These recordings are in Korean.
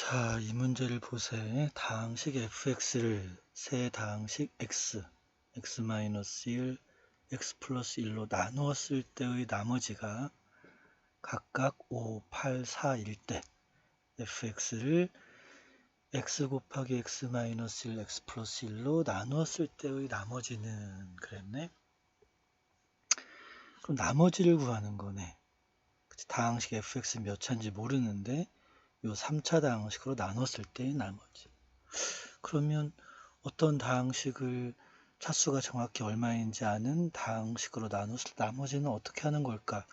자, 이 문제를 보세. 다항식 fx를 세 다항식 x, x-1, x 플러스 1로 나누었을 때의 나머지가 각각 5, 8, 4일 때 fx를 x 곱하기 x-1, x 플러스 1로 나누었을 때의 나머지는 그랬네. 그럼 나머지를 구하는 거네. 다항식 fx 몇 차인지 모르는데 요 3차 다항식으로 나눴을 때의 나머지. 그러면 어떤 다항식을 차수가 정확히 얼마인지 아는 다항식으로 나눴을 때 나머지는 어떻게 하는 걸까?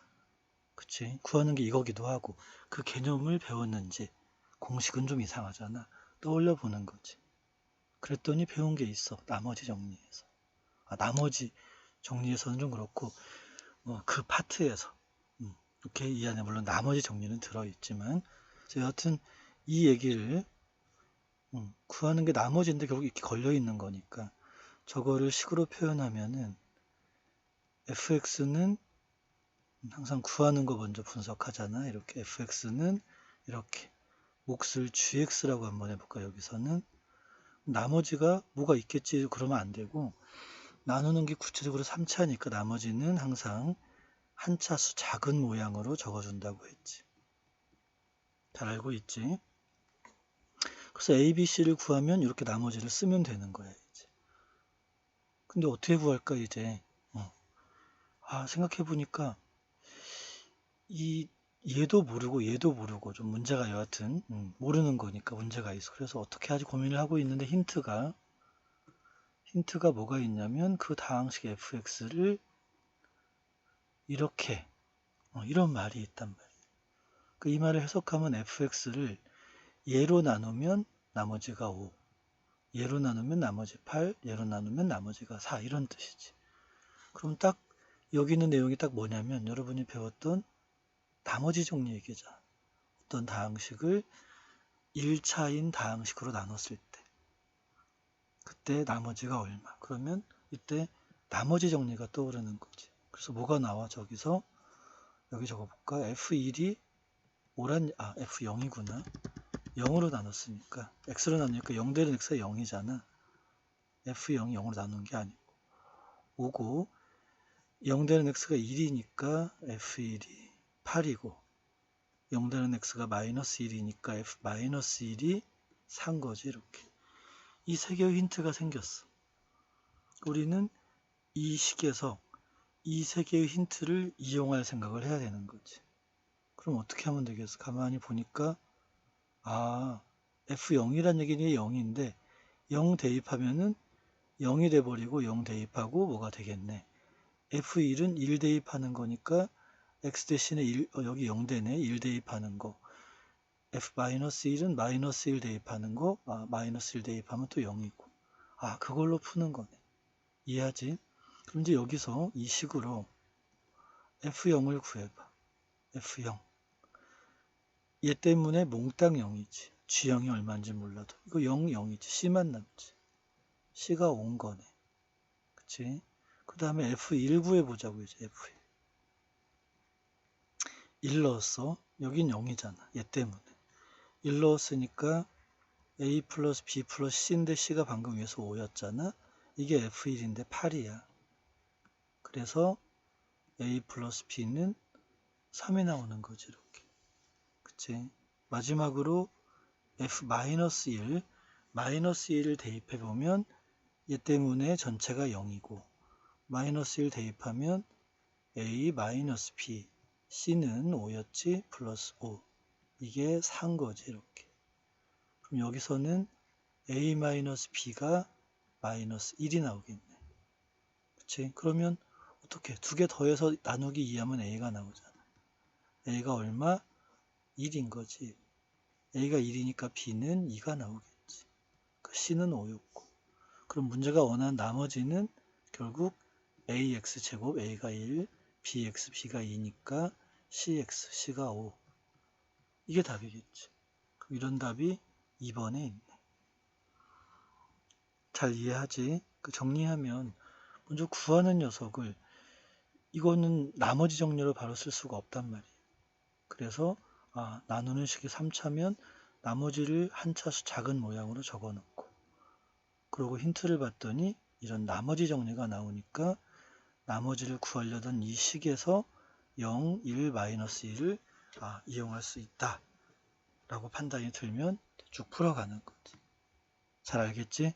그치? 구하는 게 이거기도 하고 그 개념을 배웠는지 공식은 좀 이상하잖아. 떠올려 보는 거지. 그랬더니 배운 게 있어. 나머지 정리에서. 아, 나머지 정리에서는 좀 그렇고 뭐그 파트에서 음, 이렇게 이 안에 물론 나머지 정리는 들어있지만 여하튼 이 얘기를 음, 구하는 게 나머지인데 결국 이렇게 걸려 있는 거니까 저거를 식으로 표현하면은 fx는 항상 구하는 거 먼저 분석하잖아. 이렇게 fx는 이렇게 몫을 gx라고 한번 해볼까 여기서는 나머지가 뭐가 있겠지 그러면 안 되고 나누는 게 구체적으로 3차니까 나머지는 항상 한 차수 작은 모양으로 적어준다고 했지. 잘 알고 있지? 그래서 A, B, C를 구하면 이렇게 나머지를 쓰면 되는 거야, 이제. 근데 어떻게 구할까, 이제? 어. 아, 생각해 보니까, 이, 얘도 모르고 얘도 모르고 좀 문제가 여하튼, 음, 모르는 거니까 문제가 있어. 그래서 어떻게 하지 고민을 하고 있는데 힌트가, 힌트가 뭐가 있냐면 그 다항식 fx를 이렇게, 어, 이런 말이 있단 말이야. 그 이 말을 해석하면 fx를 예로 나누면 나머지가 5, 예로 나누면 나머지 8, 예로 나누면 나머지가 4 이런 뜻이지. 그럼 딱 여기 있는 내용이 딱 뭐냐면 여러분이 배웠던 나머지 정리 얘기잖아. 어떤 다항식을 1차인 다항식으로 나눴을 때 그때 나머지가 얼마 그러면 이때 나머지 정리가 떠오르는 거지. 그래서 뭐가 나와 저기서 여기 적어볼까 f1이 5란, 아, F0이구나. 0으로 나눴으니까, X로 나누니까 0 되는 X가 0이잖아. F0이 0으로 나눈 게 아니고. 5고, 0 되는 X가 1이니까 F1이 8이고, 0 되는 X가 마이너스 1이니까 F 마이너스 1이 산 거지, 이렇게. 이 세 개의 힌트가 생겼어. 우리는 이 식에서 이 세 개의 힌트를 이용할 생각을 해야 되는 거지. 그럼 어떻게 하면 되겠어? 가만히 보니까 아 F0이란 얘기는 0인데 0 대입하면은 0이 돼버리고 0 대입하고 뭐가 되겠네. F1은 1 대입하는 거니까 X 대신에 1, 어, 여기 0 되네. 1 대입하는 거. F-1은 마이너스 1 대입하는 거. 아, 마이너스 1 대입하면 또 0이고. 아, 그걸로 푸는 거네. 이해하지? 그럼 이제 여기서 이 식으로 F0을 구해봐. F0. 얘 때문에 몽땅 0이지. G형이 얼마인지 몰라도. 이거 0, 0이지. C만 남지. C가 온 거네. 그치? 그 다음에 F1 구해보자고, 이제 F1. 1 넣었어. 여긴 0이잖아. 얘 때문에. 1 넣었으니까 A 플러스 B 플러스 C인데 C가 방금 위에서 5였잖아. 이게 F1인데 8이야. 그래서 A 플러스 B는 3이 나오는 거지, 이렇게. 그치? 마지막으로 f-1 마이너스 1을 대입해 보면 얘 때문에 전체가 0이고 마이너스 1 대입하면 a 마이너스 b c는 5였지 플러스 5 이게 4인 거지 이렇게. 그럼 여기서는 a 마이너스 b가 마이너스 1이 나오겠네. 그치? 그러면 어떻게 두 개 더해서 나누기 2하면 a가 나오잖아. A가 얼마 1인 거지. A가 1이니까 B는 2가 나오겠지. 그러니까 C는 5였고. 그럼 문제가 원하는 나머지는 결국 AX 제곱 A가 1, BX, B가 2니까 CX, C가 5. 이게 답이겠지. 그럼 이런 답이 2번에 있네. 잘 이해하지? 그 정리하면 먼저 구하는 녀석을 이거는 나머지 정리로 바로 쓸 수가 없단 말이에요. 그래서 아, 나누는 식이 3차면 나머지를 한 차수 작은 모양으로 적어 놓고 그리고 힌트를 봤더니 이런 나머지 정리가 나오니까 나머지를 구하려던 이 식에서 0, 1, 마이너스 1을 아, 이용할 수 있다 라고 판단이 들면 쭉 풀어가는 거지 잘 알겠지?